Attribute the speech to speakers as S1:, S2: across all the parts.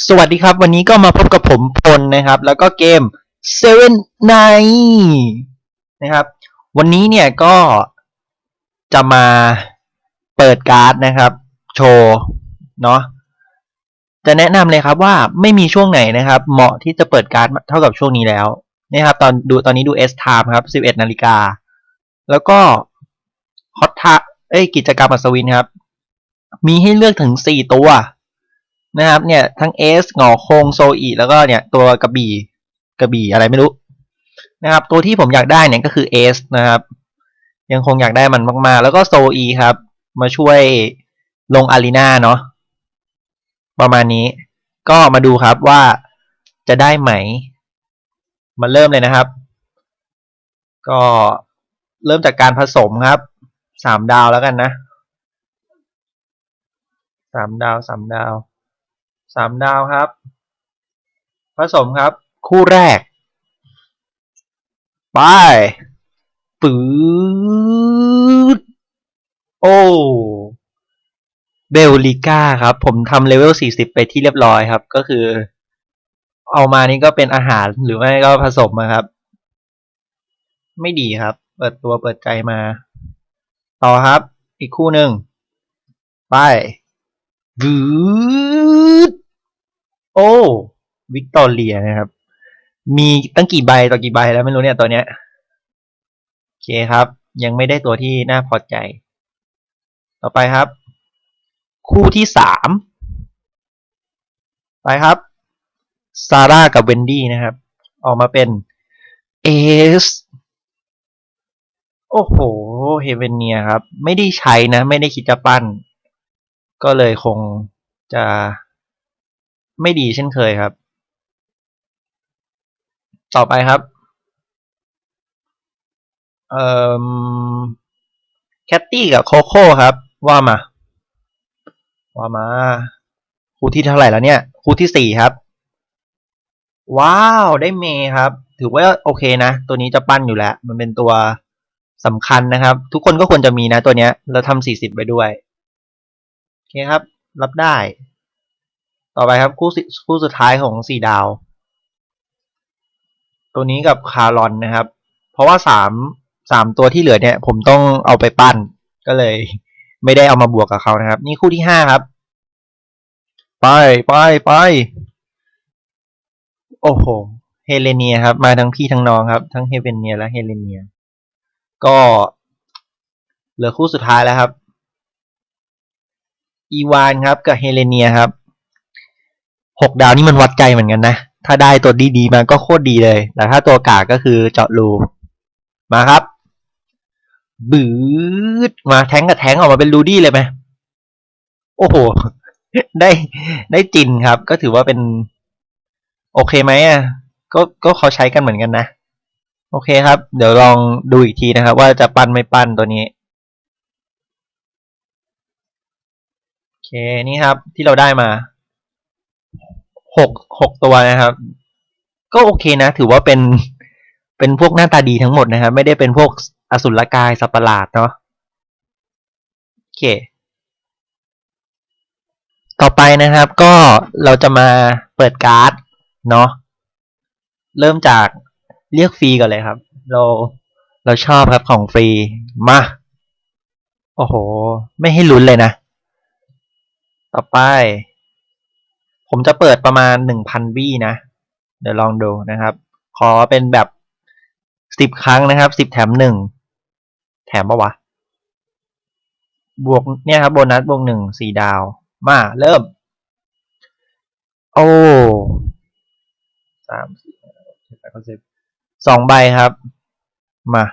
S1: สวัสดีครับ วันนี้ก็มาพบกับผมพลนะครับ แล้วก็เกม Seven Night นะครับ วันนี้เนี่ยก็จะมาเปิดการ์ดนะครับ โชว์เนาะจะแนะนำเลยครับว่าไม่มีช่วงไหนนะครับ เหมาะที่จะเปิดการ์ดเท่ากับช่วงนี้แล้วนะครับ ตอนดูตอนนี้ดู S time ครับ 11นาฬิกา แล้วก็ฮอตทาเอ้ยกิจกรรมอัศวินครับ มีให้เลือกถึง 4 ตัว นะครับเนี่ยทั้งเอสหงอโคงโซอีแล้วก็เนี่ยตัวกระบี่กระบี่อะไรไม่รู้นะครับตัวที่ผมอยากได้เนี่ยก็คือเอสนะครับ ยังคงอยากได้มันมากๆ แล้วก็โซอีครับ มาช่วยลงอารีนาเนาะประมาณนี้ ก็มาดูครับว่าจะได้ไหม มาเริ่มเลยนะครับ ก็เริ่มจากการผสมครับสามดาวแล้วกันนะสามดาวสามดาว สามดาวครับ ผสมครับ คู่แรก ไปปืดโอ้เบลลิก้าครับ ผมทำเลเวล 40 ไปที่เรียบร้อยครับ ก็คือ เอามานี่ก็เป็นอาหารหรือไม่ก็ผสมนะครับ ไม่ดีครับ เปิดตัวเปิดใจมา ต่อครับ อีกคู่หนึ่ง ไปวืด โอ้วิกตอเรียนะครับ มีตั้งกี่ใบต่อกี่ใบแล้วไม่รู้เนี่ยตัวเนี้ยโอเคครับ ยังไม่ได้ตัวที่น่าพอใจ ต่อไปครับ คู่ที่สามไปครับซาร่ากับเวนดี้นะครับ ออกมาเป็นเอสโอ้โหเฮเวนเนียครับ ไม่ได้ใช้นะ ไม่ได้คิดจะปั้น ก็เลยคงจะ ไม่ดีเช่นเคยครับ ต่อไปครับเอ่อแคตตี้กับโคโค่ครับ ว่ามา ว่ามา คู่ที่เท่าไหร่แล้วเนี่ย คู่ที่สี่ครับ ว้าว ได้เมย์ครับ ถือว่าโอเคนะ ตัวนี้จะปั้นอยู่แล้ว มันเป็นตัวสำคัญนะครับ ทุกคนก็ควรจะมีนะตัวเนี้ยแล้วทำสี่สิบไปด้วย โอเคครับ รับได้ ต่อไปครับคู่สิคู่สุดท้ายของสี่ดาว ตัวนี้กับคารอนนะครับ เพราะว่าสามสามตัวที่เหลือเนี่ย ผมต้องเอาไปปั้นก็เลย ไม่ได้เอามาบวกกับเขานะครับ นี่คู่ที่ห้าครับ ไปไปไปโอ้โหเฮเลเนียครับ มาทั้งพี่ทั้งน้องครับ ทั้งเฮเวนเนียและเฮเลเนีย ก็เหลือคู่สุดท้ายแล้วครับ อีวานครับกับเฮเลเนียครับ หกดาวนี่มันวัดใจเหมือนกันนะ ถ้าได้ตัวดีๆมาก็โคตรดีเลย แต่ถ้าตัวกากก็คือเจาะรู มาครับ บืดมาแทงกับแทงออกมาเป็นรูดี้เลยไหมโอ้โห ได้ได้จินครับ ก็ถือว่าเป็น โอเคไหมอะ ก็ก็เขาใช้กันเหมือนกันนะ โอเคครับ เดี๋ยวลองดูอีกทีนะครับ ว่าจะปั้นไม่ปั้นตัวนี้โอเคนี่ครับที่เราได้มา หกหกตัวนะครับ ก็โอเคนะ ถือว่าเป็นเป็นพวกหน้าตาดีทั้งหมดนะครับ ไม่ได้เป็นพวกอสุรกายสัปหลาดเนาะโอเค ต่อไปนะครับ ก็เราจะมาเปิดการ์ดเนาะเริ่มจากเรียกฟรีก่อนเลยครับ เราเราชอบครับของฟรีมาโอ้โห ไม่ให้ลุ้นเลยนะ ต่อไป ผมจะเปิดประมาณหนึ่งพันวี่นะ เดี๋ยวลองดูนะครับ ขอเป็นแบบสิบครั้งนะครับสิบแถมหนึ่งแถมปะวะ บวกเนี่ยครับโบนัสบวกหนึ่งสี่ดาว มาเริ่ม โอ้สามสี่ห้าหกเจ็ดแปดเก้าสิบสองใบครับ มา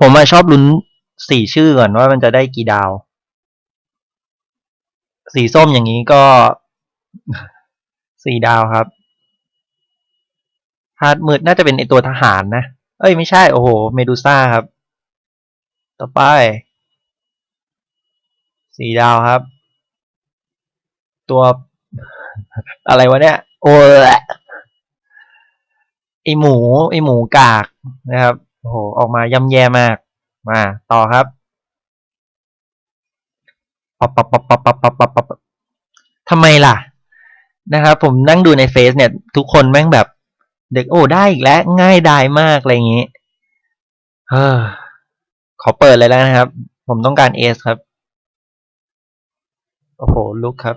S1: ผมมาชอบลุ้นสี่ชื่อก่อนว่ามันจะได้กี่ดาว สีส้มอย่างนี้ก็ สี่ดาวครับฮาร์ดมืดน่าจะเป็นไอตัวทหารนะ เอ้ยไม่ใช่ โอ้โห เมดูซ่าครับ ต่อไป สี่ดาวครับ ตัว อะไรวะเนี่ย โอ้ละไอหมู ไอหมูกากนะครับ โอ้โห ออกมาย่ำแย่มาก มา ต่อครับปปปปปปปับปับปับปับปับทำไมล่ะ นะครับ ผมนั่งดูในเฟซเนี่ย ทุกคนแม่งแบบ เด็กโอ้ได้อีกแล้ว ง่ายดายมากอะไรอย่างนี้เฮอขอเปิดเลยแล้วนะครับ ผมต้องการเอสครับ โอ้โหลุกครับ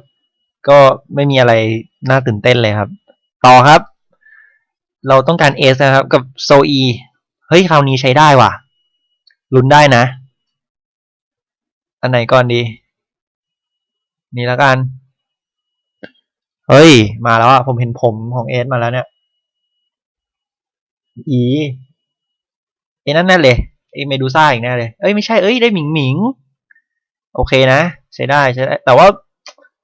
S1: ก็ไม่มีอะไรน่าตื่นเต้นเลยครับ ต่อครับ เราต้องการเอสนะครับ กับโซอีเฮ้ยคราวนี้ใช้ได้ว่ะ ลุ้นได้นะ อันไหนก่อนดี นี่แล้วกัน เฮ้ย มาแล้วอะผมเห็นผมของเอสมาแล้วเนี่ย อีเอ้นั่นแน่เลยไอ้เมดูซ่าอีกแน่เลย เอ้ยไม่ใช่ เอ้ยได้หมิงหมิง โอเคนะ ใช้ได้ใช้ได้ แต่ว่า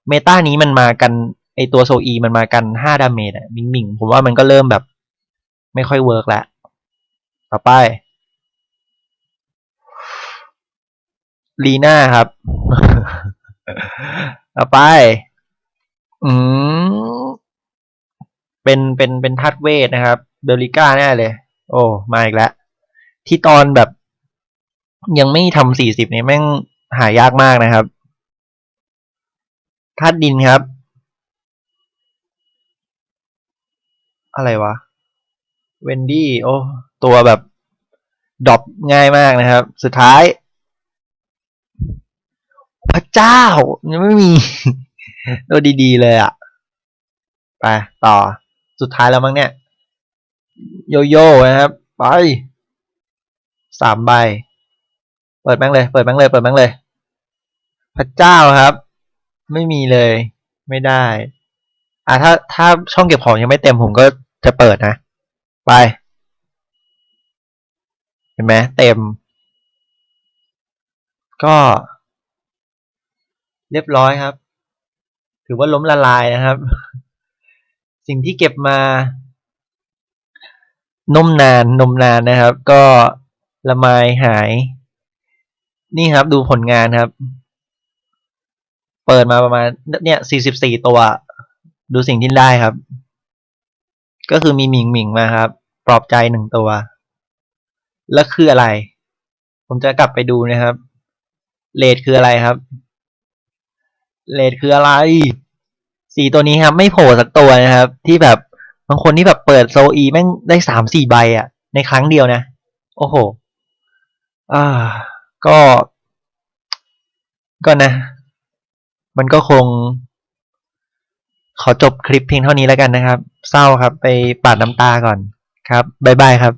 S1: เมตานี้มันมากัน ไอตัวโซอีมันมากันห้าดาเมจอะหมิงหมิง ผมว่ามันก็เริ่มแบบ ไม่ค่อยเวิร์กแล้วต่อไปลีน่าครับ ต่อไป อืม เป็นเป็นเป็นทัดเวทนะครับ เบลลิก้าแน่เลย โอ้ มาอีกแล้ว ที่ตอนแบบ ยังไม่ทำสี่สิบเนี่ยแม่งหายากมากนะครับธาตุดินครับ อะไรวะ เวนดี้ โอ้ ตัวแบบดรอปง่ายมากนะครับ สุดท้าย พระเจ้ายังไม่มี ตัวดีๆเลยอะ่ะไปต่อสุดท้ายแล้วมั้งเนี่ย โยโย่นะครับ ไปสามใบ เปิดแม่งเลย เปิดแม่งเลย เปิดแม่งเลย พระเจ้าครับ ไม่มีเลย ไม่ได้ อ่าถ้าถ้าช่องเก็บของยังไม่เต็มผมก็จะเปิดนะ ไป เห็นไหมเต็ม ก็ เรียบร้อยครับ ถือว่าล้มละลายนะครับ สิ่งที่เก็บมานมนานนมนานนะครับ ก็ละไมหาย นี่ครับดูผลงานครับ เปิดมาประมาณเนี่ยสี่สิบสี่ตัว ดูสิ่งที่ได้ครับ ก็คือมีหมิงหมิงมาครับ ปลอบใจหนึ่งตัว แล้วคืออะไร ผมจะกลับไปดูนะครับเลดคืออะไรครับ เลดคืออะไร สี่ตัวนี้ครับ ไม่โผล่สักตัวนะครับ ที่แบบบางคนที่แบบเปิดโซอีแม่งได้สามสี่ใบอะ่ะในครั้งเดียวนะ โอ้โห อ่า ก็ ก็นะ มันก็คง ขอจบคลิปเพียงเท่านี้แล้วกันนะครับ เศร้าครับ ไปปาดน้ำตาก่อนครับ บ๊ายบายครับ